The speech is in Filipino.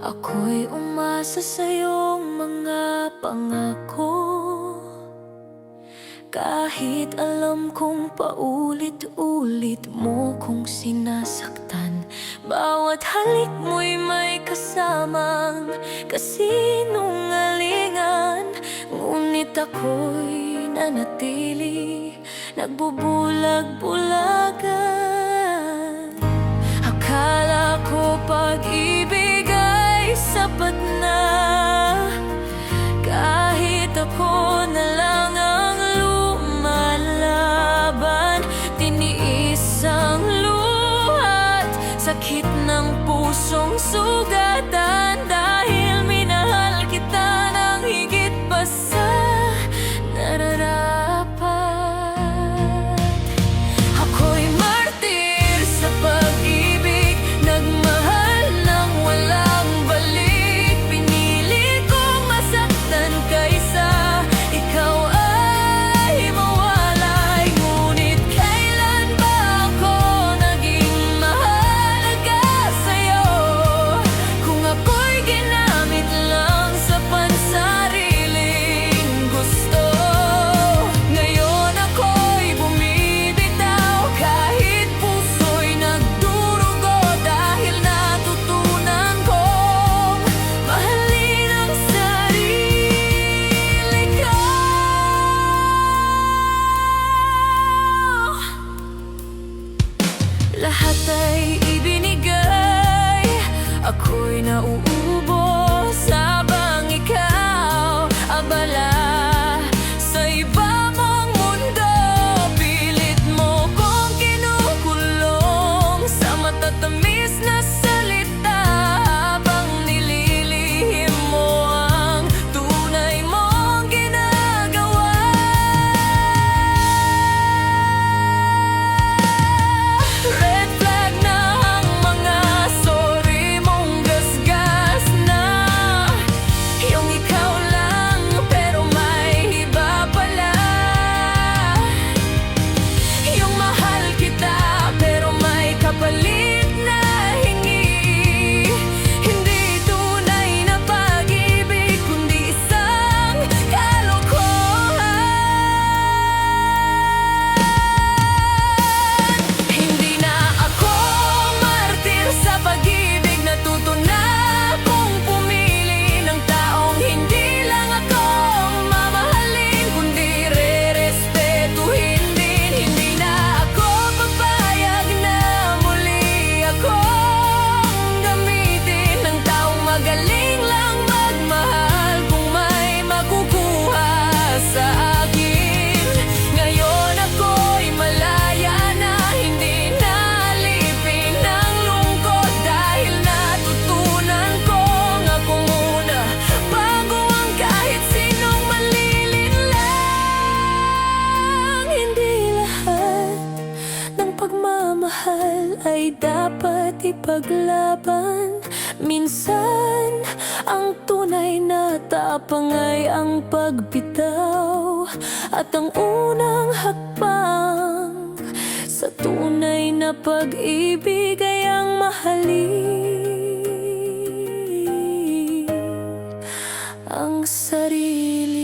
Ako'y umasa sa iyong mga pangako. Kahit alam kong paulit-ulit mo kong sinasaktan Bawat halik mo'y may kasamang kasinungalingan. Ngunit ako'y nanatili Nagbubulag-bulagan. Akala ko pag-ibig sapat na. Lahat ay ibinigay. Ako'y nauuwi Pagmamahal ay dapat ipaglaban. Minsan, ang tunay na tapang ay ang pagbitaw At ang unang hakbang. Sa tunay na pag-ibig ay ang mahalin Ang sarili.